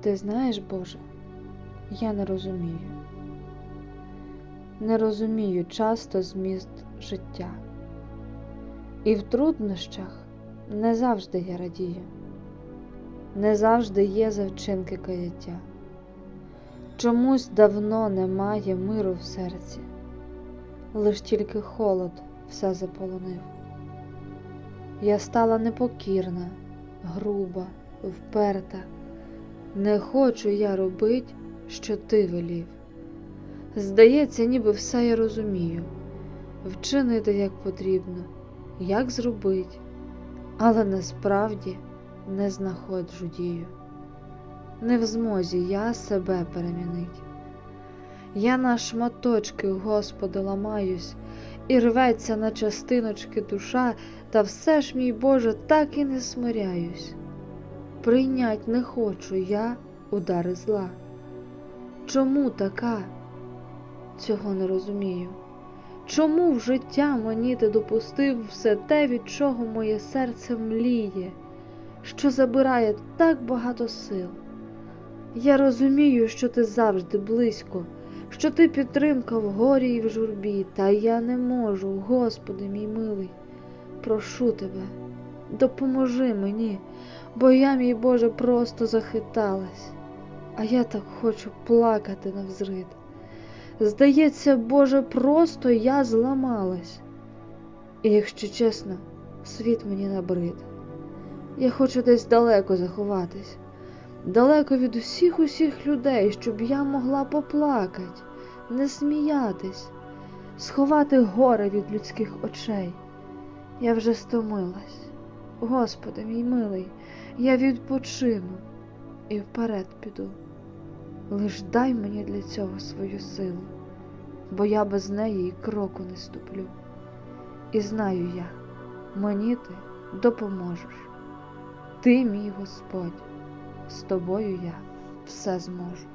Ти знаєш, Боже, я не розумію. Не розумію часто зміст життя. І в труднощах не завжди я радію, не завжди є за вчинки каяття. Чомусь давно немає миру в серці, лиш тільки холод все заполонив. Я стала непокірна, груба, вперта. Не хочу я робить, що ти велів. Здається, ніби все я розумію, вчинити як потрібно, як зробить, але насправді не знаходжу дію. Не в змозі я себе перемінить. Я на шматочки, Господи, ламаюсь, і рветься на частиночки душа, та все ж, мій Боже, так і не смиряюсь. Прийнять не хочу я удари зла. Чому така? Цього не розумію. Чому в життя мені ти допустив все те, від чого моє серце мліє, що забирає так багато сил? Я розумію, що ти завжди близько, що ти підтримка в горі і в журбі, та я не можу, Господи мій милий, прошу тебе, допоможи мені, бо я, мій Боже, просто захиталась, а я так хочу плакати навзрид. Здається, Боже, просто я зламалась. І, якщо чесно, світ мені набрид. Я хочу десь далеко заховатись, далеко від усіх усіх людей, щоб я могла поплакать, не сміятись, сховати горе від людських очей. Я вже стомилась. Господи, мій милий, я відпочину і вперед піду. Лиш дай мені для цього свою силу, бо я без неї і кроку не ступлю. І знаю я, мені ти допоможеш. Ти, мій Господь, з тобою я все зможу.